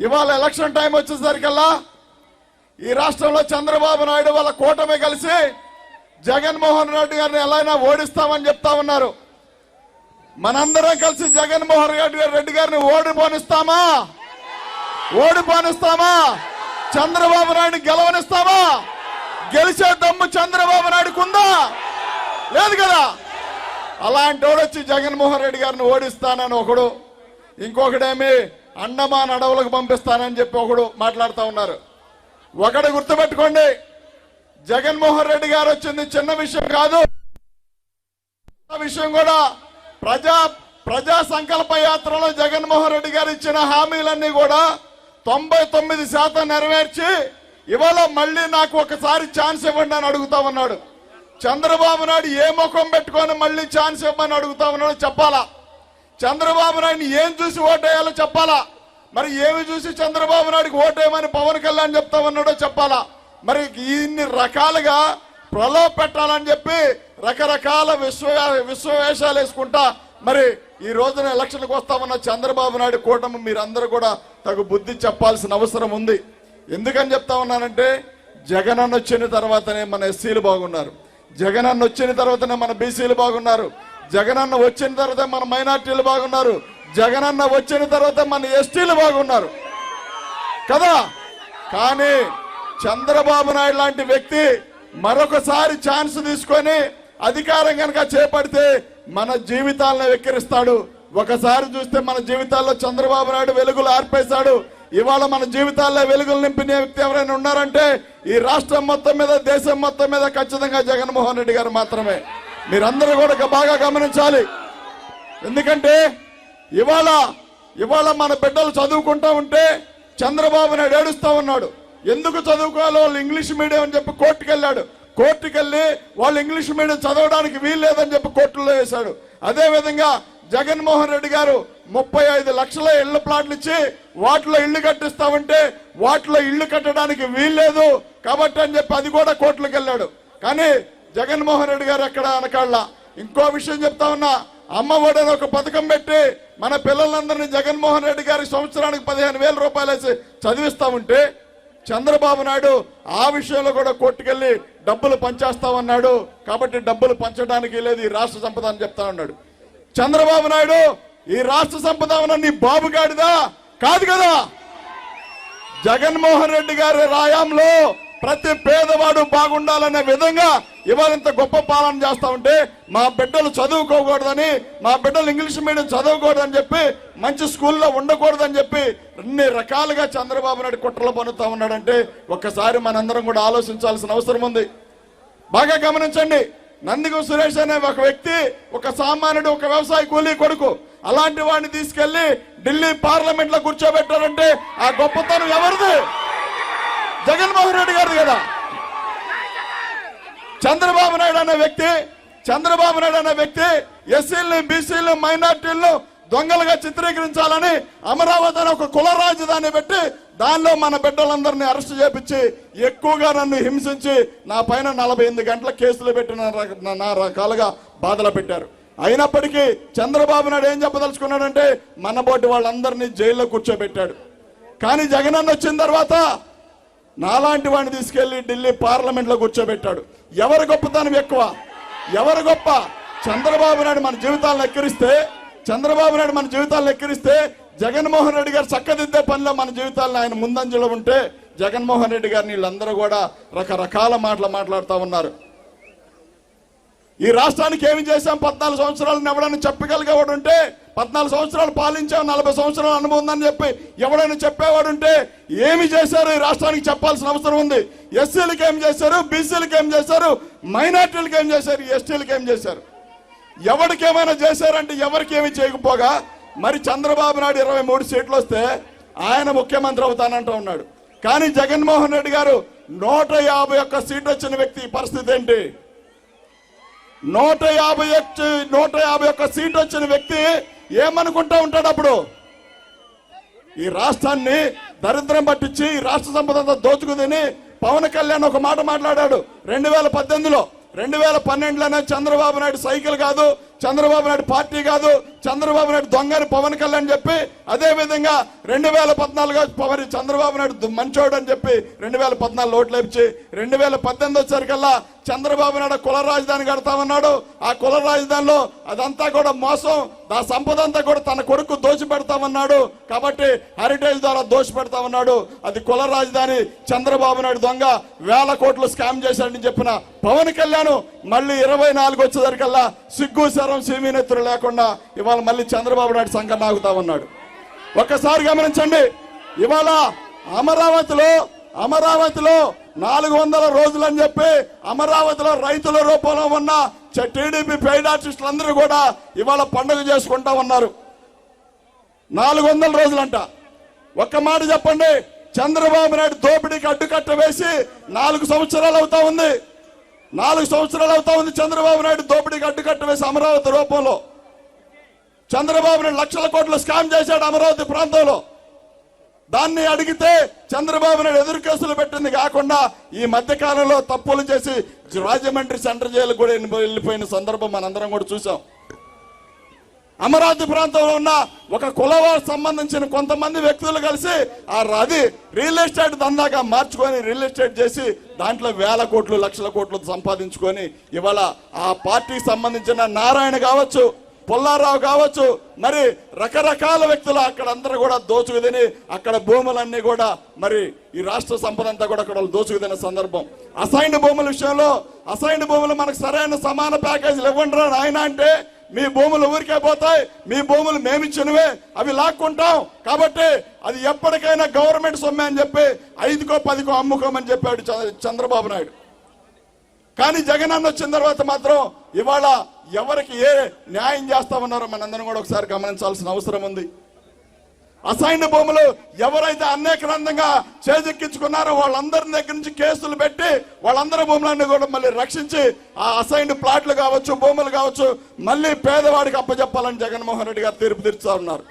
ఇవాళ election time వచ్చేసరికల్లా ఈ రాష్ట్రంలో చంద్రబాబు నాయుడు వాళ్ళ కూటమి కలిసి జగన్మోహన్ రెడ్డి గారిని ఎలా అయినా ఓడిస్తామని చెప్తా ఉన్నారు. మనందరం కలిసి జగన్మోహన్ రెడ్డి రెడ్డి గారిని ఓడిపోనిస్తామా? ఓడిపోనిస్తామా? చంద్రబాబు నాయుడు గెలవనిస్తామా? గెలిచే దమ్ము చంద్రబాబు నాయుడుకు ఉందా? లేదు కదా? అలాంటి వాడు వచ్చి జగన్మోహన్ రెడ్డి గారిని ఓడిస్తానని ఒకడు. ఇంకొకడేమి అండమాన్ అడవులకు పంపిస్తానని చెప్పి ఒకడు మాట్లాడుతూ ఉన్నారు. ఒకడు గుర్తుపెట్టుకోండి జగన్మోహన్ రెడ్డి గారు వచ్చింది చిన్న విషయం కాదు. విషయం కూడా ప్రజా ప్రజా సంకల్ప యాత్రలో జగన్మోహన్ రెడ్డి గారు ఇచ్చిన హామీలన్నీ కూడా తొంభై తొమ్మిది శాతం నెరవేర్చి ఇవాళ మళ్ళీ నాకు ఒకసారి ఛాన్స్ ఇవ్వండి అని అడుగుతా ఉన్నాడు. చంద్రబాబు నాయుడు ఏ ముఖం పెట్టుకొని మళ్ళీ ఛాన్స్ ఇవ్వమని అడుగుతా ఉన్నాడు చెప్పాలా? చంద్రబాబు నాయుడిని ఏం చూసి ఓటేయాలో చెప్పాలా? మరి ఏమి చూసి చంద్రబాబు నాయుడికి ఓటేయమని పవన్ కళ్యాణ్ చెప్తా ఉన్నాడో చెప్పాలా? మరి ఇన్ని రకాలుగా ప్రలోభ పెట్టాలని చెప్పి రకరకాల విశ్వ విశ్వవేషాలు వేసుకుంటా మరి ఈ రోజున ఎలక్షన్కి వస్తామన్న చంద్రబాబు నాయుడు కూటమి మీరందరూ కూడా తగు బుద్ధి చెప్పాల్సిన అవసరం ఉంది. ఎందుకని చెప్తా ఉన్నానంటే జగన్ వచ్చిన తర్వాతనే మన ఎస్సీలు బాగున్నారు. జగన్ అన్న వచ్చిన తర్వాతనే మన బీసీలు బాగున్నారు. జగనన్న వచ్చిన తర్వాత మన మైనార్టీలు బాగున్నారు. జగనన్న వచ్చిన తర్వాత మన ఎస్టీలు బాగున్నారు. కదా? కానీ చంద్రబాబు నాయుడు లాంటి వ్యక్తి మరొకసారి ఛాన్స్ తీసుకొని అధికారం కనుక చేపడితే మన జీవితాలను వెక్కిరిస్తాడు. ఒకసారి చూస్తే మన జీవితాల్లో చంద్రబాబు నాయుడు వెలుగులు ఆర్పేశాడు. ఇవాళ మన జీవితాల్లో వెలుగులు నింపిన వ్యక్తి ఎవరైనా ఉన్నారంటే ఈ రాష్ట్రం మొత్తం మీద దేశం మొత్తం మీద ఖచ్చితంగా జగన్మోహన్ రెడ్డి గారు మాత్రమే. మీరందరూ కూడా బాగా గమనించాలి. ఎందుకంటే ఇవాళ ఇవాళ మన బిడ్డలు చదువుకుంటా ఉంటే చంద్రబాబు నాయుడు ఏడుస్తా ఉన్నాడు. ఎందుకు చదువుకోవాలో? వాళ్ళు ఇంగ్లీష్ మీడియం అని చెప్పి కోర్టుకు వెళ్ళాడు కోర్టుకు వెళ్ళి వాళ్ళు ఇంగ్లీష్ మీడియం చదవడానికి వీలు లేదని చెప్పి కోర్టులో వేశాడు. అదేవిధంగా జగన్మోహన్ రెడ్డి గారు ముప్పై ఐదు లక్షల ఇళ్ళ ప్లాట్లు ఇచ్చి వాటిలో ఇళ్ళు కట్టిస్తామంటే వాటిలో ఇళ్ళు కట్టడానికి వీల్లేదు కాబట్టి అని చెప్పి అది కూడా కోర్టులకు వెళ్ళాడు కానీ జగన్మోహన్ రెడ్డి గారు ఎక్కడ అనకాళ్ళ? ఇంకో విషయం చెప్తా ఉన్నా అమ్మ ఒడని ఒక పథకం పెట్టి మన పిల్లలందరినీ జగన్మోహన్ రెడ్డి గారి సంవత్సరానికి పదిహేను వేల రూపాయలు వేసి చదివిస్తా ఉంటే చంద్రబాబు నాయుడు ఆ విషయంలో కూడా కోర్టుకెళ్ళి డబ్బులు పంచేస్తామన్నాడు. కాబట్టి డబ్బులు పంచడానికి లేదు ఈ రాష్ట్ర సంపద అని చెప్తా ఉన్నాడు. చంద్రబాబు నాయుడు ఈ రాష్ట్ర సంపద నీ బాబు గాడిదా? కాదు కదా? జగన్మోహన్ రెడ్డి గారి రాయాంలో ప్రతి పేదవాడు బాగుండాలనే విధంగా ఇవాళ ఇంత గొప్ప పాలన చేస్తా ఉంటే మా బిడ్డలు చదువుకోకూడదని మా బిడ్డలు ఇంగ్లీష్ మీడియం చదవకూడదని చెప్పి మంచి స్కూల్లో ఉండకూడదని చెప్పి అన్ని రకాలుగా చంద్రబాబు నాయుడు కుట్రలు పన్నుతా ఉన్నాడంటే ఒక్కసారి మనందరం కూడా ఆలోచించాల్సిన అవసరం ఉంది. బాగా గమనించండి. నందిగం సురేష్ అనే ఒక వ్యక్తి ఒక సామాన్యుడు ఒక వ్యవసాయ కూలీ కొడుకు అలాంటి వాడిని తీసుకెళ్ళి ఢిల్లీ పార్లమెంట్లో కూర్చోబెట్టారంటే ఆ గొప్పతనం ఎవరిది? జగన్మోహన్ రెడ్డి గారు కదా. చంద్రబాబు నాయుడు అనే వ్యక్తి చంద్రబాబు నాయుడు అనే వ్యక్తి ఎస్సీలను బీసీలను మైనార్టీలను దొంగలుగా చిత్రీకరించాలని అమరావతి అనే ఒక కుల రాజధాని పెట్టి దానిలో మన బిడ్డలందరినీ అరెస్ట్ చేపించి ఎక్కువగా నన్ను హింసించి నా పైన నలభై ఎనిమిది గంటల కేసులు పెట్టిన నా రకాలుగా బాధలు పెట్టారు. అయినప్పటికీ చంద్రబాబు నాయుడు ఏం చెప్పదలుచుకున్నాడంటే మనబోటి వాళ్ళందరినీ జైల్లో కూర్చోబెట్టాడు. కానీ జగనన్న వచ్చిన తర్వాత నాలాంటి వాడిని తీసుకెళ్ళి ఢిల్లీ పార్లమెంట్లో కూర్చోబెట్టాడు. ఎవరు గొప్పతనం ఎక్కువ? ఎవరు గొప్ప? చంద్రబాబు నాయుడు మన జీవితాలను ఎక్కిరిస్తే చంద్రబాబు నాయుడు మన జీవితాలను ఎక్కిరిస్తే జగన్మోహన్ రెడ్డి గారు చక్కదిద్దే పనిలో మన జీవితాలను ఆయన ముందంజలో ఉంటే జగన్మోహన్ రెడ్డి గారిని వీళ్ళందరూ కూడా రకరకాల మాటలు మాట్లాడుతూ ఉన్నారు. ఈ రాష్ట్రానికి ఏమి చేశాం? పద్నాలుగు సంవత్సరాలు ఎవడైనా చెప్పగలిగేవాడు ఉంటే పద్నాలుగు సంవత్సరాలు పాలించాం నలభై సంవత్సరాల అనుభవం ఉందని చెప్పి ఎవడైనా చెప్పేవాడు ఉంటే ఏమి చేశారు? ఈ రాష్ట్రానికి చెప్పాల్సిన అవసరం ఉంది. ఎస్సీలకు ఏం చేశారు? బీసీలకు ఏం చేశారు? మైనార్టీలకు ఏం చేశారు? ఎస్టీలకు ఏం చేశారు? ఎవరికి ఏమైనా చేశారంటే ఎవరికి ఏమి చేయకపోగా మరి చంద్రబాబు నాయుడు ఇరవై మూడు సీట్లు వస్తే ఆయన ముఖ్యమంత్రి అవుతానంటూ ఉన్నాడు. కానీ జగన్మోహన్ రెడ్డి గారు నూట యాభై ఒక్క సీట్ వచ్చిన వ్యక్తి పరిస్థితి ఏంటి? నూట యాభై నూట యాభై ఒక్క సీట్ వచ్చిన వ్యక్తి ఏమనుకుంటా ఉంటాడు అప్పుడు? ఈ రాష్ట్రాన్ని దరిద్రం పట్టించి ఈ రాష్ట్ర సంపద దోచుకుదని పవన్ కళ్యాణ్ ఒక మాట మాట్లాడాడు. రెండు వేల పద్దెనిమిదిలో రెండు వేల పన్నెండులోనే చంద్రబాబు నాయుడు సైకిల్ కాదు చంద్రబాబు నాయుడు పార్టీ కాదు చంద్రబాబు నాయుడు దొంగని పవన్ కళ్యాణ్ చెప్పి అదే విధంగా రెండు వేల పద్నాలుగు పవన్ చంద్రబాబు నాయుడు మంచోడు అని చెప్పి రెండు వేల పద్నాలుగు ఓట్లు లేపించి రెండు వేల పద్దెనిమిది వచ్చేసరికల్లా చంద్రబాబు నాయుడు కుల రాజధాని కడతామన్నాడు. ఆ కుల రాజధానిలో అదంతా కూడా మోసం ఆ సంపద అంతా కూడా తన కొడుకు దోషి పెడతామన్నాడు కాబట్టి హెరిటేజ్ ద్వారా దోషి పెడతామన్నాడు అది కుల రాజధాని చంద్రబాబు నాయుడు దొంగ వేల కోట్లు స్కామ్ చేశాడని చెప్పిన పవన్ కళ్యాణ్ మళ్ళీ ఇరవై నాలుగు వచ్చేసరికల్లా సిగ్గు శరం సీమీనెత్తులు లేకుండా ఇవాళ మళ్ళీ చంద్రబాబు నాయుడు సంఘం నాగుతా ఉన్నాడు. ఒక్కసారి గమనించండి ఇవాళ అమరావతిలో అమరావతిలో నాలుగు వందల రోజులు అని చెప్పి అమరావతిలో రైతుల రూపంలో ఉన్న టీడీపీ పెయిడ్ ఆర్టిస్టులందరూ కూడా ఇవాళ పండుగ చేసుకుంటా ఉన్నారు. నాలుగు వందల రోజులంట. ఒక్క మాట చెప్పండి చంద్రబాబు నాయుడు దోపిడీకి అడ్డుకట్ట వేసి నాలుగు సంవత్సరాలు అవుతా ఉంది. నాలుగు సంవత్సరాలు అవుతా ఉంది చంద్రబాబు నాయుడు దోపిడీకి అడ్డుకట్ట వేసి అమరావతి రూపంలో. చంద్రబాబు నాయుడు లక్షల కోట్లు స్కామ్ చేశాడు అమరావతి ప్రాంతంలో. దాన్ని అడిగితే చంద్రబాబు నాయుడు ఎదురు కేసులు పెట్టింది కాకుండా ఈ మధ్య కాలంలో తప్పులు చేసి రాజమండ్రి సెంటర్ జైలు కూడా వెళ్ళిపోయిన సందర్భం మనందరం కూడా చూసాం అమరావతి ప్రాంతంలో ఉన్న ఒక కులవారు సంబంధించిన కొంతమంది వ్యక్తులు కలిసి ఆ ర- అది రియల్ ఎస్టేట్ దందాగా మార్చుకొని రియల్ ఎస్టేట్ చేసి దాంట్లో వేల కోట్లు లక్షల కోట్లు సంపాదించుకొని ఇవాళ ఆ పార్టీకి సంబంధించిన నారాయణ కావచ్చు పుల్లారావు కావచ్చు మరి రకరకాల వ్యక్తులు అక్కడ అందరూ కూడా దోచుకు తిని అక్కడ భూములన్నీ కూడా మరి ఈ రాష్ట్ర సంపద అంతా కూడా అక్కడ వాళ్ళు దోచుకు సందర్భం. అసైన్డ్ భూముల విషయంలో అసైన్డ్ భూములు మనకు సరైన సమాన ప్యాకేజీలు ఇవ్వండి రా అంటే మీ భూములు ఊరికే పోతాయి మీ భూములు మేమిచ్చినవే అవి లాక్కుంటాం. కాబట్టి అది ఎప్పటికైనా గవర్నమెంట్ సొమ్మే అని చెప్పి ఐదుకో పదికో అమ్ముకోమని చెప్పాడు చంద్రబాబు నాయుడు. కానీ జగన్ అన్న వచ్చిన తర్వాత మాత్రం ఇవాళ ఎవరికి ఏ న్యాయం చేస్తా ఉన్నారో మనందరం కూడా ఒకసారి గమనించాల్సిన అవసరం ఉంది. అసైన్ భూములు ఎవరైతే అనేకరందంగా చేజెక్కించుకున్నారో వాళ్ళందరి దగ్గర నుంచి కేసులు పెట్టి వాళ్ళందరి భూములన్నీ కూడా మళ్ళీ రక్షించి ఆ అసైన్ ప్లాట్లు కావచ్చు భూములు కావచ్చు మళ్ళీ పేదవాడికి అప్పచెప్పాలని జగన్మోహన్ రెడ్డి గారు తీర్పు తీర్చుతా ఉన్నారు.